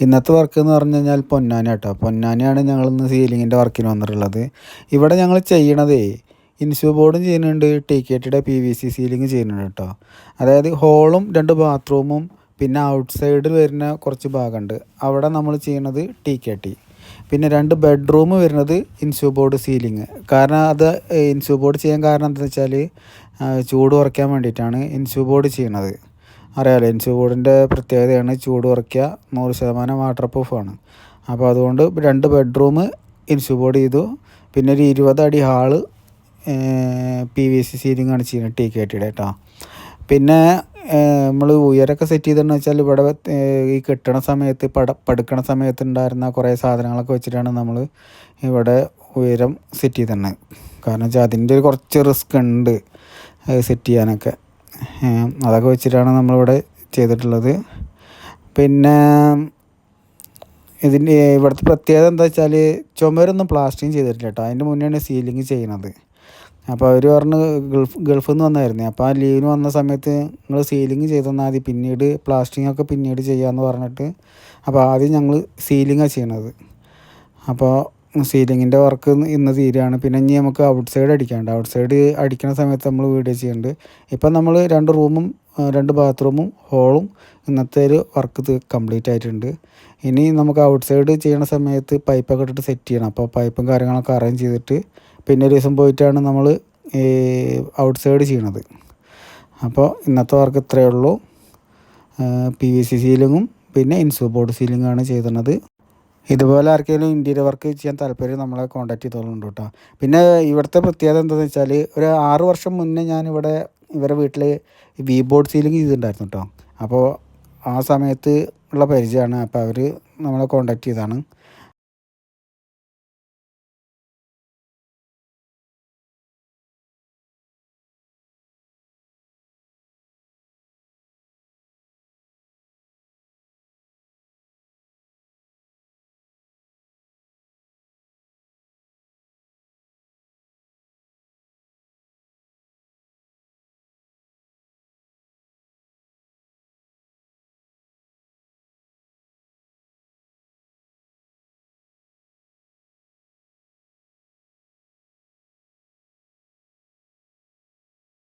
ഇന്നത്തെ വർക്ക് എന്ന് പറഞ്ഞു കഴിഞ്ഞാൽ പൊന്നാനി കേട്ടോ പൊന്നാനിയാണ് ഞങ്ങൾ ഇന്ന് സീലിങ്ങിന്റെ വർക്കിന് വന്നിട്ടുള്ളത്. ഇവിടെ ഞങ്ങൾ ചെയ്യണതേ ഇൻസ്യൂ ബോർഡും ചെയ്യുന്നുണ്ട് ടി കെ ടിയുടെ പി വി സി സീലിംഗ് ചെയ്യുന്നുണ്ട് കേട്ടോ. അതായത് ഹോളും രണ്ട് ബാത്റൂമും പിന്നെ ഔട്ട് സൈഡിൽ വരുന്ന കുറച്ച് ഭാഗമുണ്ട്. അവിടെ നമ്മൾ ചെയ്യുന്നത് ടി കെ ടി പിന്നെ രണ്ട് ബെഡ്റൂം വരുന്നത് ഇൻസ്യൂ ബോർഡ് സീലിംഗ് കാരണം അത് ഇൻസ്യൂ ബോർഡ് ചെയ്യാൻ കാരണം എന്താണെന്ന് വെച്ചാൽ ചൂട് കുറയ്ക്കാൻ വേണ്ടിയിട്ടാണ് ഇൻസ്യൂ ബോർഡ് ചെയ്യണത് അറിയാലോ ഇൻസ്യൂ ബോർഡിന്റെ പ്രത്യേകതയാണ് ചൂട് കുറയ്ക്കുക നൂറ് ശതമാനം വാട്ടർ പ്രൂഫാണ് അപ്പോൾ അതുകൊണ്ട് രണ്ട് ബെഡ്റൂം ഇൻസ്യൂ ബോർഡ് ചെയ്തു. പിന്നെ ഒരു ഇരുപത് അടി hall P V C ceiling ആണ് ചെയ്യുന്നത് ടി കെ ടിയുടെ കേട്ടോ. പിന്നെ നമ്മൾ ഉയരൊക്കെ സെറ്റ് ചെയ്തെന്ന് വെച്ചാൽ ഇവിടെ ഈ കെട്ടണ സമയത്ത് പട പടുക്കണ സമയത്ത് ഉണ്ടായിരുന്ന കുറേ സാധനങ്ങളൊക്കെ വെച്ചിട്ടാണ് നമ്മൾ ഇവിടെ ഉയരം സെറ്റ് ചെയ്തിരുന്നത് കാരണം വെച്ചാൽ അതിന്റെ ഒരു കുറച്ച് റിസ്ക് ഉണ്ട് സെറ്റ് ചെയ്യാനൊക്കെ. അതൊക്കെ വെച്ചിട്ടാണ് നമ്മളിവിടെ ചെയ്തിട്ടുള്ളത്. പിന്നെ ഇതിന്റെ ഇവിടുത്തെ പ്രത്യേകത എന്താ വെച്ചാൽ ചുമരൊന്നും പ്ലാസ്റ്റിങ് ചെയ്തിട്ടില്ല കേട്ടോ. അതിന്റെ മുന്നെയാണ് സീലിംഗ് ചെയ്യണത്. അപ്പോൾ അവർ പറഞ്ഞ് ഗൾഫ് ഗൾഫിൽ നിന്ന് വന്നായിരുന്നു. അപ്പോൾ ആ ലീവിന് വന്ന സമയത്ത് നിങ്ങൾ സീലിംഗ് ചെയ്ത് തന്നാൽ മതി. പിന്നീട് പ്ലാസ്റ്റിംഗ് ഒക്കെ പിന്നീട് ചെയ്യാമെന്ന് പറഞ്ഞിട്ട്. അപ്പോൾ ആദ്യം ഞങ്ങൾ സീലിംഗാണ് ചെയ്യണത്. അപ്പോൾ സീലിങ്ങിന്റെ വർക്ക് ഇന്ന് തീരുകയാണ് പിന്നെ ഇനി നമുക്ക് ഔട്ട് സൈഡ് അടിക്കാണ്ട് ഔട്ട് സൈഡ് അടിക്കുന്ന സമയത്ത് നമ്മൾ വീഡിയോ ചെയ്യുന്നുണ്ട്. ഇപ്പം നമ്മൾ രണ്ട് റൂമും രണ്ട് ബാത്റൂമും ഹോളും ഇന്നത്തെ ഒരു വർക്ക് കംപ്ലീറ്റ് ആയിട്ടുണ്ട്. ഇനി നമുക്ക് ഔട്ട് സൈഡ് ചെയ്യണ സമയത്ത് പൈപ്പൊക്കെ ഇട്ടിട്ട് സെറ്റ് ചെയ്യണം. അപ്പോൾ പൈപ്പും കാര്യങ്ങളൊക്കെ അറേഞ്ച് ചെയ്തിട്ട് പിന്നെ ഒരു ദിവസം പോയിട്ടാണ് നമ്മൾ ഔട്ട് സൈഡ് ചെയ്യണത്. അപ്പോൾ ഇന്നത്തെ വർക്ക് ഇത്രയേ ഉള്ളൂ. പി വി സി സീലിങ്ങും പിന്നെ ഇൻസു ബോർഡ് സീലിങ്ങാണ് ചെയ്തിരുന്നത് ഇതുപോലെ ആർക്കെങ്കിലും ഇന്റീരിയർ വർക്ക് ചെയ്യാൻ താല്പര്യം നമ്മളെ കോൺടാക്ട് ചെയ്തോളുണ്ട് കേട്ടോ. പിന്നെ ഇവിടുത്തെ പ്രത്യേകത എന്താണെന്ന് വെച്ചാൽ ഒരു ആറ് വർഷം മുന്നേ ഞാനിവിടെ ഇവരെ വീട്ടിൽ വി ബോർഡ് സീലിംഗ് ചെയ്തിട്ടുണ്ടായിരുന്നു കേട്ടോ. അപ്പോൾ ആ സമയത്ത് ഉള്ള പരിചയമാണ്. അപ്പോൾ അവർ നമ്മളെ കോൺടാക്ട് ചെയ്തതാണ്.